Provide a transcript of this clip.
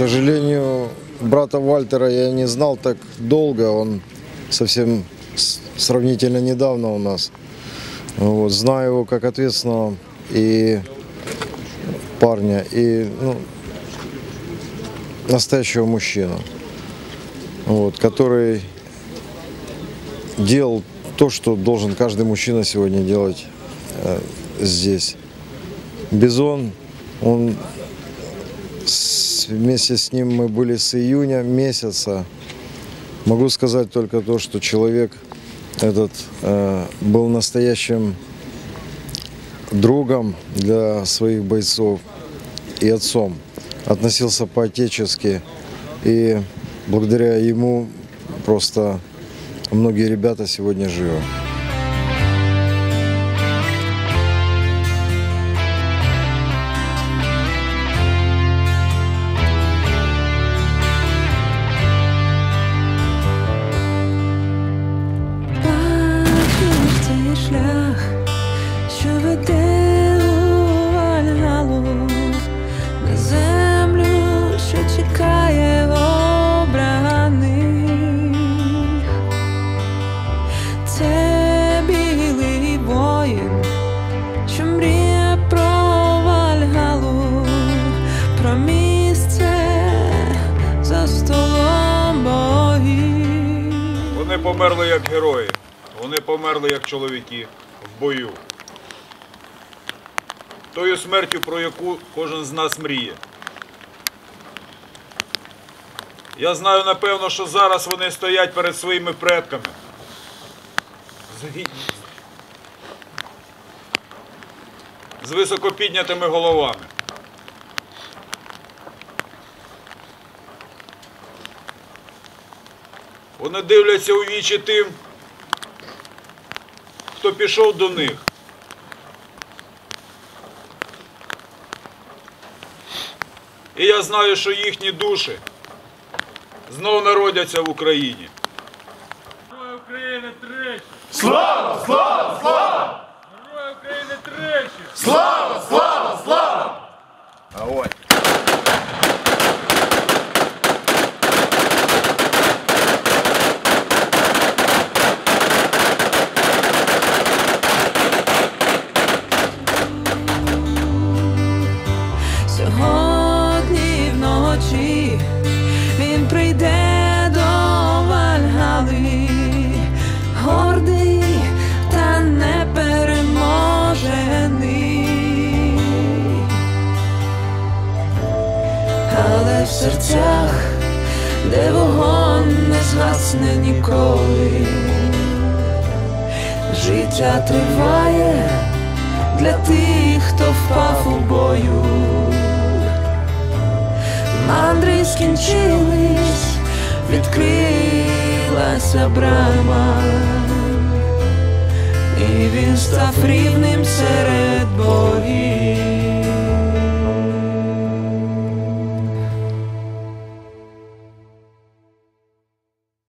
сожалению, брата Вальтера я не знал так долго. Он совсем сравнительно недавно у нас. Вот, знаю его как ответственного и парня, и ну, настоящего мужчину, вот, который делал то, что должен каждый мужчина сегодня делать э, здесь. Бизон, он вместе с ним мы были с июня месяца. Могу сказать только то, что человек этот э, был настоящим другом для своих бойцов и отцом. Относился по-отечески. И благодаря ему просто многие ребята сегодня живы. Шлях, що веде у Вальгалу, на землю, що чекає обраних. Це білий воїн, що мріє про Вальгалу, про місце за столом богів. Вони померли як герої, вони померли як чоловіки в бою. Тою смертю, про яку кожен з нас мріє. Я знаю напевно, що зараз вони стоять перед своїми предками. З гі- З високо піднятими головами. Вони дивляться у вічі тим, хто пішов до них. І я знаю, що їхні душі знов народяться в Україні. Слава України тричі! Слава! Слава! Слава! Але в серцях, де вогонь не згасне ніколи, життя триває для тих, хто впав у бою. Мандри скінчились, відкрилася брама, і він став рівним серед богів.